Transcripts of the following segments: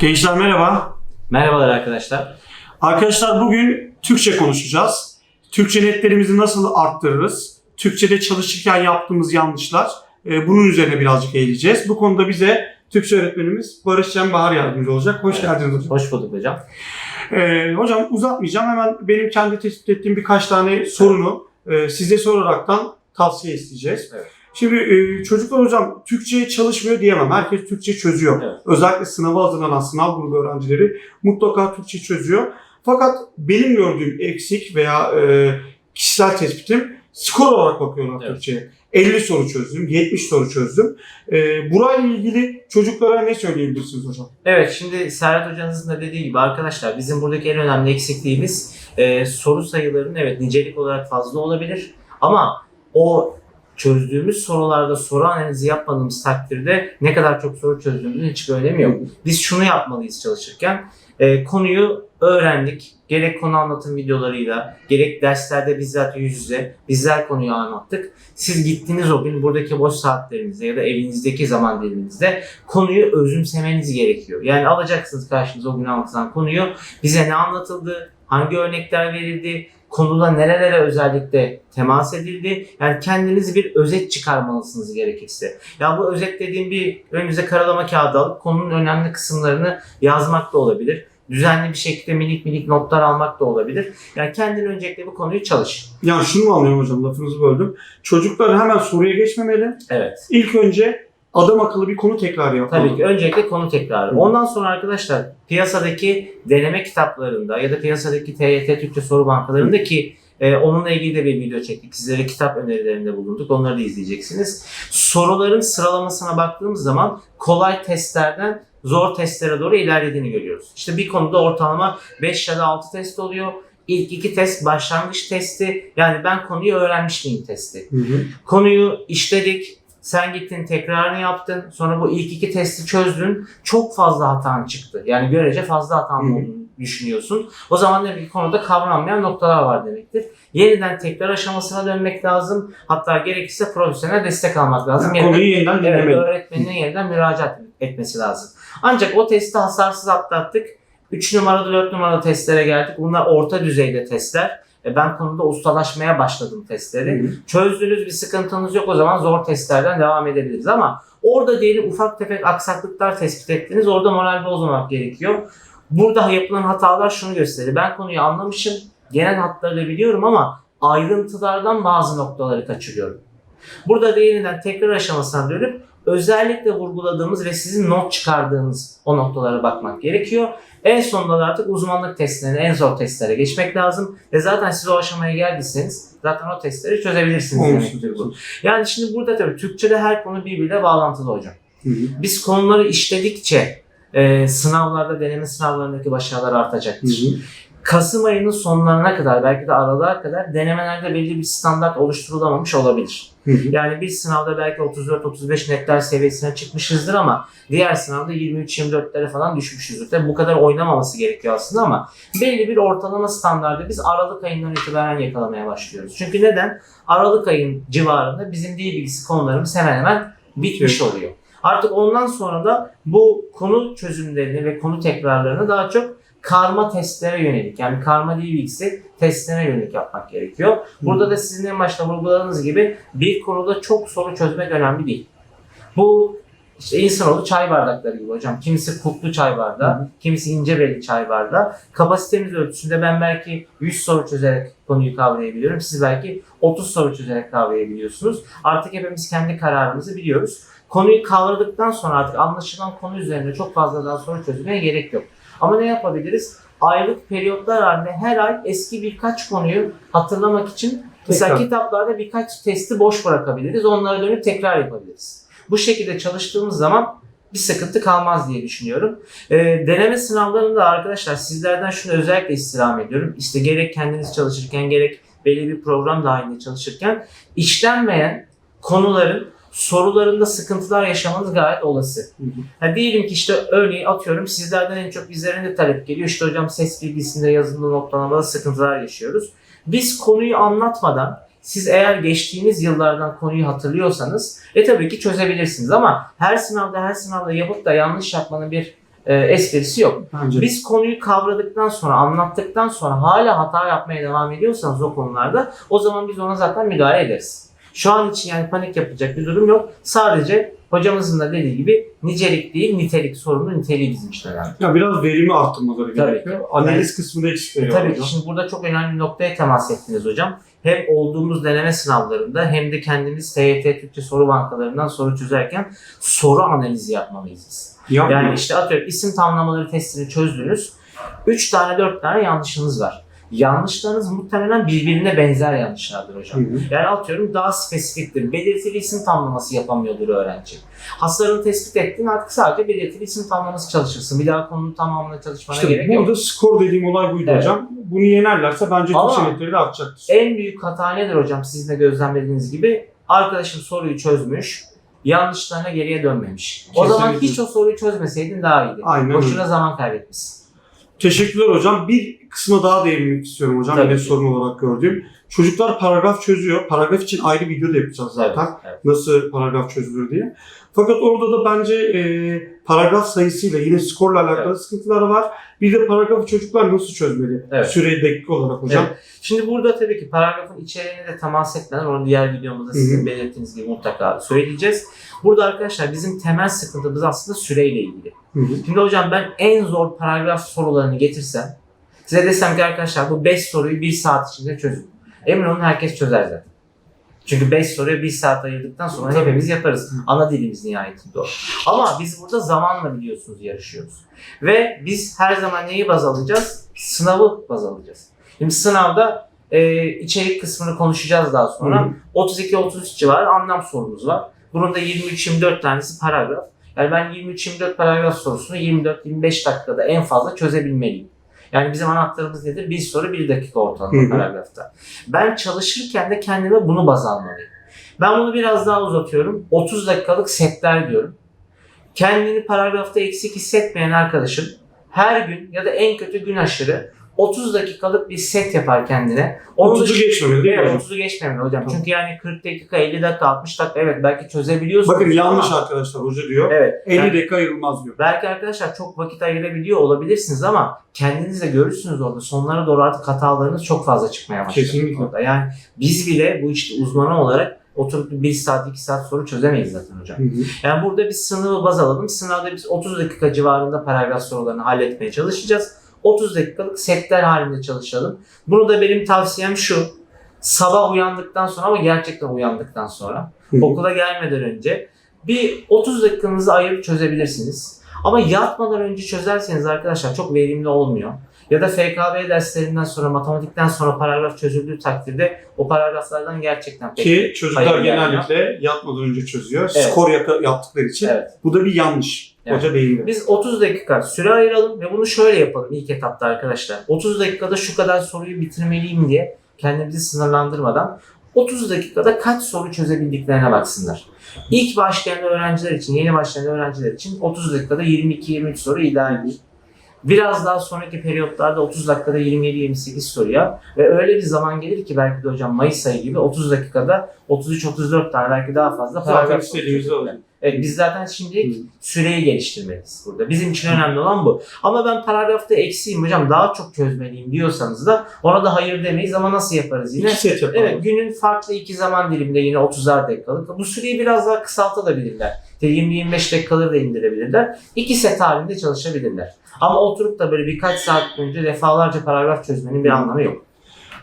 Gençler merhaba. Merhabalar arkadaşlar. Arkadaşlar bugün Türkçe konuşacağız. Türkçe netlerimizi nasıl arttırırız? Türkçe'de çalışırken yaptığımız yanlışlar. e, bunun üzerine birazcık eğileceğiz. Bu konuda bize Türkçe öğretmenimiz Barış Cem Bahar yardımcı olacak. Hoş Evet. geldiniz hocam. Hoş bulduk hocam. Ee, hocam uzatmayacağım. Hemen benim kendi tespit ettiğim birkaç tane sorunu e, size soraraktan tavsiye isteyeceğiz. Evet. Şimdi e, çocuklar hocam Türkçe çalışmıyor diyemem. Herkes Türkçe çözüyor. Evet. Özellikle sınava hazırlanan sınav grubu öğrencileri mutlaka Türkçe çözüyor. Fakat benim gördüğüm eksik veya e, kişisel tespitim skor olarak bakıyorlar Evet. Türkçe'ye. 50 soru çözdüm, 70 soru çözdüm. E, burayla ilgili çocuklara ne söyleyebilirsiniz hocam? Evet şimdi Serhat hocanızın da dediği gibi arkadaşlar bizim buradaki en önemli eksikliğimiz e, soru sayılarının evet nicelik olarak fazla olabilir ama o çözdüğümüz sorularda soru analizi yapmadığımız takdirde ne kadar çok soru çözdüğümüzün hiçbir önemi yok. Biz şunu yapmalıyız çalışırken. e, konuyu öğrendik. Gerek konu anlatım videolarıyla, gerek derslerde bizzat yüz yüze bizler konuyu anlattık. Siz gittiğiniz o gün buradaki boş saatlerinizde ya da evinizdeki zaman diliminizde konuyu özümsemeniz gerekiyor. Yani alacaksınız karşınıza o gün anlatılan konuyu. Bize ne anlatıldı, hangi örnekler verildi, konuda nerelere özellikle temas edildi. Yani kendiniz bir özet çıkarmalısınız gerekirse. Ya bu özet dediğim bir önünüze karalama kağıdı alıp konunun önemli kısımlarını yazmak da olabilir. Düzenli bir şekilde minik minik notlar almak da olabilir. Yani kendin öncelikle bu konuyu çalış. Yani şunu mu anlıyorum hocam lafınızı böldüm. Çocuklar hemen soruya geçmemeli. Evet. İlk önce adam akıllı bir konu tekrar yapmalı. Tabii ki öncelikle konu tekrarı. Hı. Ondan sonra arkadaşlar piyasadaki deneme kitaplarında ya da piyasadaki TYT Türkçe soru bankalarında ki e, onunla ilgili de bir video çektik. Sizlere kitap önerilerinde bulunduk. Onları da izleyeceksiniz. Soruların sıralamasına baktığımız zaman kolay testlerden zor testlere doğru ilerlediğini görüyoruz. İşte bir konuda ortalama 5 ya da 6 test oluyor. İlk iki test başlangıç testi. Yani ben konuyu öğrenmiş miyim testi. Hı hı. Konuyu işledik. Sen gittin tekrarını yaptın. Sonra bu ilk iki testi çözdün. Çok fazla hatan çıktı. Yani görece fazla hatan olduğunu düşünüyorsun. O zaman demek ki konuda kavranmayan noktalar var demektir. Yeniden tekrar aşamasına dönmek lazım. Hatta gerekirse profesyonel destek almak lazım. Yani konuyu yeniden Evet, dinlemeli. öğretmenine yeniden müracaat etmesi lazım. Ancak o testi hasarsız atlattık. 3 numaralı 4 numaralı testlere geldik. Bunlar orta düzeyde testler. E, Ben konuda ustalaşmaya başladım testleri. Hı. Çözdüğünüz bir sıkıntınız yok o zaman zor testlerden devam edebiliriz ama orada diyelim ufak tefek aksaklıklar tespit ettiniz orada moral bozmamak gerekiyor. Burada yapılan hatalar şunu gösterir. Ben konuyu anlamışım, genel hatları da biliyorum ama ayrıntılardan bazı noktaları kaçırıyorum. Burada da yeniden tekrar aşamasına dönüp özellikle vurguladığımız ve sizin not çıkardığınız o noktalara bakmak gerekiyor. En sonunda da artık uzmanlık testlerine, en zor testlere geçmek lazım. Ve zaten siz o aşamaya geldiyseniz zaten o testleri çözebilirsiniz Olmuştur demektir bu. Yani şimdi burada tabii Türkçe'de her konu birbiriyle bağlantılı hocam. Hı hı. Biz konuları işledikçe e, sınavlarda, deneme sınavlarındaki başarılar artacaktır. Hı hı. Kasım ayının sonlarına kadar belki de aralığa kadar denemelerde belli bir standart oluşturulamamış olabilir. Hı hı. Yani bir sınavda belki 34-35 netler seviyesine çıkmışızdır ama diğer sınavda 23-24'lere falan düşmüşüzdür. Tabii bu kadar oynamaması gerekiyor aslında ama belli bir ortalama standardı biz Aralık ayından itibaren yakalamaya başlıyoruz. Çünkü neden? Aralık ayın civarında bizim dil bilgisi konularımız hemen hemen bitmiş oluyor. Artık ondan sonra da bu konu çözümlerini ve konu tekrarlarını daha çok karma testlere yönelik yani karma dil bilgisi testlerine yönelik yapmak gerekiyor. Burada da sizin en başta vurguladığınız gibi bir konuda çok soru çözmek önemli değil. Bu işte insanoğlu çay bardakları gibi hocam. Kimisi kulplu çay bardağı, kimisi ince belli çay bardağı. Kapasitemiz ölçüsünde ben belki 100 soru çözerek konuyu kavrayabiliyorum. Siz belki 30 soru çözerek kavrayabiliyorsunuz. Artık hepimiz kendi kararımızı biliyoruz. Konuyu kavradıktan sonra artık anlaşılan konu üzerinde çok fazla daha soru çözmeye gerek yok. Ama ne yapabiliriz? Aylık periyotlar halinde her ay eski birkaç konuyu hatırlamak için mesela Tekrar. kitaplarda birkaç testi boş bırakabiliriz. Onlara dönüp tekrar yapabiliriz. Bu şekilde çalıştığımız zaman bir sıkıntı kalmaz diye düşünüyorum. Ee, deneme sınavlarında arkadaşlar sizlerden şunu özellikle istirham ediyorum. İşte gerek kendiniz çalışırken gerek belli bir program dahilinde çalışırken işlenmeyen konuların sorularında sıkıntılar yaşamanız gayet olası. Hı hı. Ha, diyelim ki işte örneği atıyorum sizlerden en çok bizlerin de talep geliyor. İşte hocam ses bilgisinde yazılımda noktalamada sıkıntılar yaşıyoruz. Biz konuyu anlatmadan siz eğer geçtiğiniz yıllardan konuyu hatırlıyorsanız e tabii ki çözebilirsiniz ama her sınavda her sınavda yapıp da yanlış yapmanın bir e, esprisi yok. Bence. Biz konuyu kavradıktan sonra, anlattıktan sonra hala hata yapmaya devam ediyorsanız o konularda o zaman biz ona zaten müdahale ederiz. Şu an için yani panik yapacak bir durum yok. Sadece hocamızın da dediği gibi nicelik değil nitelik sorunu niteliği bizim için önemli. Ya biraz verimi arttırmaları Tabii gerekiyor. ki. Analiz kısmında eksikleri var Tabii ki şimdi burada çok önemli noktaya temas ettiniz hocam. Hem olduğumuz deneme sınavlarında hem de kendimiz TYT Türkçe soru bankalarından soru çözerken soru analizi yapmalıyız biz. Yani işte atıyorum isim tamlamaları testini çözdünüz. 3 tane 4 tane yanlışınız var. Yanlışlarınız muhtemelen birbirine benzer yanlışlardır hocam. Hı hı. Yani atıyorum daha spesifiktir. Belirtili isim tamlaması yapamıyordur öğrenci. Hasarını tespit ettin artık sadece belirtili isim tamlaması çalışırsın. Bir daha konunun tamamına çalışmana İşte gerek yok. burada skor dediğim olay buydu Evet. hocam. Bunu yenerlerse bence Ama- Türkçe netleri de artacaktır. En büyük hata nedir hocam sizin de gözlemlediğiniz gibi? Arkadaşın soruyu çözmüş, yanlışlarına geriye dönmemiş. O zaman Kesinlikle. hiç o soruyu çözmeseydin daha iyiydi. Aynen Boşuna öyle. zaman kaybetmişsin. Teşekkürler hocam. Bir kısma daha değinmek istiyorum hocam. Tabii Yine ki. sorun olarak gördüğüm. Çocuklar paragraf çözüyor. Paragraf için ayrı video da yapacağız zaten. Evet, evet. Nasıl paragraf çözülür diye. Fakat orada da bence e, paragraf sayısıyla yine skorla alakalı Evet. sıkıntılar var. Bir de paragrafı çocuklar nasıl çözmeli? Evet. Süre dakika olarak hocam. Evet. Şimdi burada tabii ki paragrafın içeriğine de temas etmeden onu diğer videomuzda sizin belirttiğiniz gibi mutlaka söyleyeceğiz. Burada arkadaşlar bizim temel sıkıntımız aslında süreyle ilgili. Hı hı. Şimdi hocam ben en zor paragraf sorularını getirsem size desem ki arkadaşlar bu 5 soruyu 1 saat içinde çözün. Emin olun herkes çözer zaten. Çünkü 5 soruya 1 saat ayırdıktan sonra Tabii. hepimiz yaparız. Ana dilimiz nihayetinde o. Ama biz burada zamanla biliyorsunuz yarışıyoruz. Ve biz her zaman neyi baz alacağız? Sınavı baz alacağız. Şimdi sınavda e, içerik kısmını konuşacağız daha sonra. Hı hı. 32-33 civarı anlam sorumuz var. Bunun da 23-24 tanesi paragraf. Yani ben 23-24 paragraf sorusunu 24-25 dakikada en fazla çözebilmeliyim. Yani bizim anahtarımız nedir? Bir soru bir dakika ortalama paragrafta. Ben çalışırken de kendime bunu baz almalıyım. Ben bunu biraz daha uzatıyorum. 30 dakikalık setler diyorum. Kendini paragrafta eksik hissetmeyen arkadaşım her gün ya da en kötü gün aşırı 30 dakikalık bir set yapar kendine. Onun 30'u dışında- geçmemeli değil mi Evet hocam? 30'u geçmemeli hocam. Tamam. Çünkü yani 40 dakika, 50 dakika, 60 dakika evet belki çözebiliyorsunuz. Bakın yanlış ama- arkadaşlar hoca diyor. Evet. 50 Yani dakika ayrılmaz diyor. belki arkadaşlar çok vakit ayırabiliyor olabilirsiniz ama kendiniz de görürsünüz orada. Sonlara doğru artık hatalarınız çok fazla çıkmaya başlıyor. Kesinlikle. Orada. Yani biz bile bu işte uzmanı olarak oturup 1 saat 2 saat soru çözemeyiz zaten hocam. Hı hı. Yani burada biz sınavı baz alalım. Sınavda biz 30 dakika civarında paragraf sorularını halletmeye çalışacağız. 30 dakikalık setler halinde çalışalım. Bunu da benim tavsiyem şu. Sabah uyandıktan sonra ama gerçekten uyandıktan sonra okula gelmeden önce bir 30 dakikanızı ayırıp çözebilirsiniz. Ama yatmadan önce çözerseniz arkadaşlar çok verimli olmuyor. Ya da FKB derslerinden sonra, matematikten sonra paragraf çözüldüğü takdirde o paragraflardan gerçekten pek Ki çocuklar genellikle yatmadan önce çözüyor. Evet. Skor yaptıkları için. Evet. Bu da bir yanlış. Hoca değindi. Biz 30 dakika süre ayıralım ve bunu şöyle yapalım ilk etapta arkadaşlar. 30 dakikada şu kadar soruyu bitirmeliyim diye kendimizi sınırlandırmadan 30 dakikada kaç soru çözebildiklerine baksınlar. İlk başlayan öğrenciler için, yeni başlayan öğrenciler için 30 dakikada 22-23 soru ideal. Biraz daha sonraki periyotlarda 30 dakikada 27-28 soruya ve öyle bir zaman gelir ki belki de hocam Mayıs ayı gibi 30 dakikada 33-34 tane belki daha fazla paragraf soru. Evet, biz zaten şimdilik Hı. süreyi geliştirmeliyiz burada. Bizim için önemli olan bu. Ama ben paragrafta eksiğim hocam daha çok çözmeliyim diyorsanız da ona da hayır demeyiz ama nasıl yaparız yine? İki set yapalım. Evet günün farklı iki zaman diliminde yine 30'ar dakikalık. Bu süreyi biraz daha kısaltabilirler. 20-25 dakikaları da indirebilirler. İki set halinde çalışabilirler. Ama oturup da böyle birkaç saat boyunca defalarca paragraf çözmenin bir anlamı yok.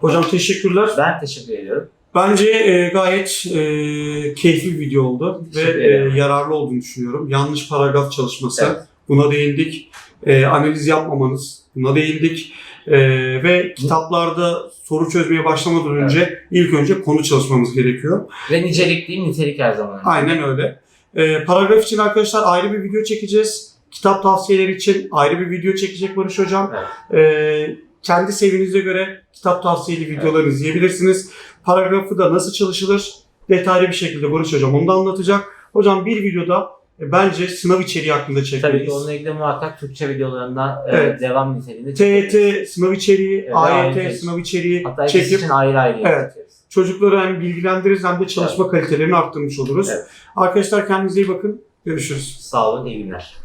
Hocam teşekkürler. Ben teşekkür ediyorum. Bence e, gayet e, keyifli bir video oldu ve e, yararlı olduğunu düşünüyorum. Yanlış paragraf çalışması. Evet. Buna değindik. E, analiz yapmamanız. Buna değindik. E, ve kitaplarda soru çözmeye başlamadan önce ilk önce konu çalışmamız gerekiyor. Ve nicelik değil nitelik her zaman. Aynen öyle. E, paragraf için arkadaşlar ayrı bir video çekeceğiz. Kitap tavsiyeleri için ayrı bir video çekecek Barış Hocam. E, kendi seviyenize göre kitap tavsiyeli videoları izleyebilirsiniz. Paragrafı da nasıl çalışılır detaylı bir şekilde Barış Hocam onu da anlatacak. Hocam bir videoda e, bence sınav içeriği hakkında Tabii ki çekmeliyiz. onunla ilgili muhakkak Türkçe videolarından Evet. e, devam niteliğinde çekeriz. TET sınav içeriği, Evet, AYT AYT. sınav içeriği Hatta çekip için ayrı ayrı Evet. yapacağız. çocukları hem bilgilendiririz hem de çalışma kalitelerini arttırmış oluruz. Evet. Arkadaşlar kendinize iyi bakın. Görüşürüz. Sağ olun, iyi günler.